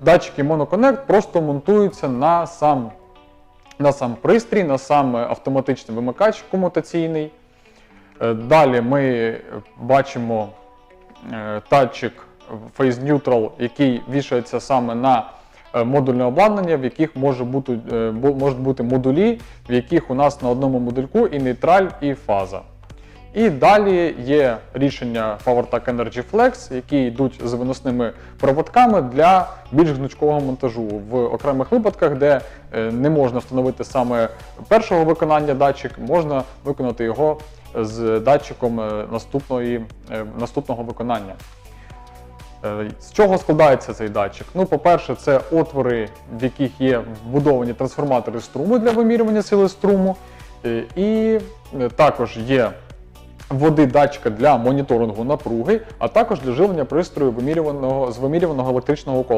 датчики Monoconnect просто монтуються на сам, на сам пристрій, на сам автоматичний вимикач комутаційний. Е, Далі ми бачимо е, датчик Phase Neutral, який вішається саме на е, модульне обладнання, в яких може бути, е, можуть бути модулі, в яких у нас на одному модульку і нейтраль, і фаза. І далі є рішення PowerTac Energy Flex, які йдуть з виносними проводками для більш гнучкого монтажу в окремих випадках, де е, не можна встановити саме першого виконання датчик, можна виконати його з датчиком е, наступної, е, наступного виконання. З чого складається цей датчик? Ну, по-перше, це отвори, в яких є вбудовані трансформатори струму для вимірювання сили струму. І також є води датчика для моніторингу напруги, а також для живлення пристрою з вимірюваного електричного кола.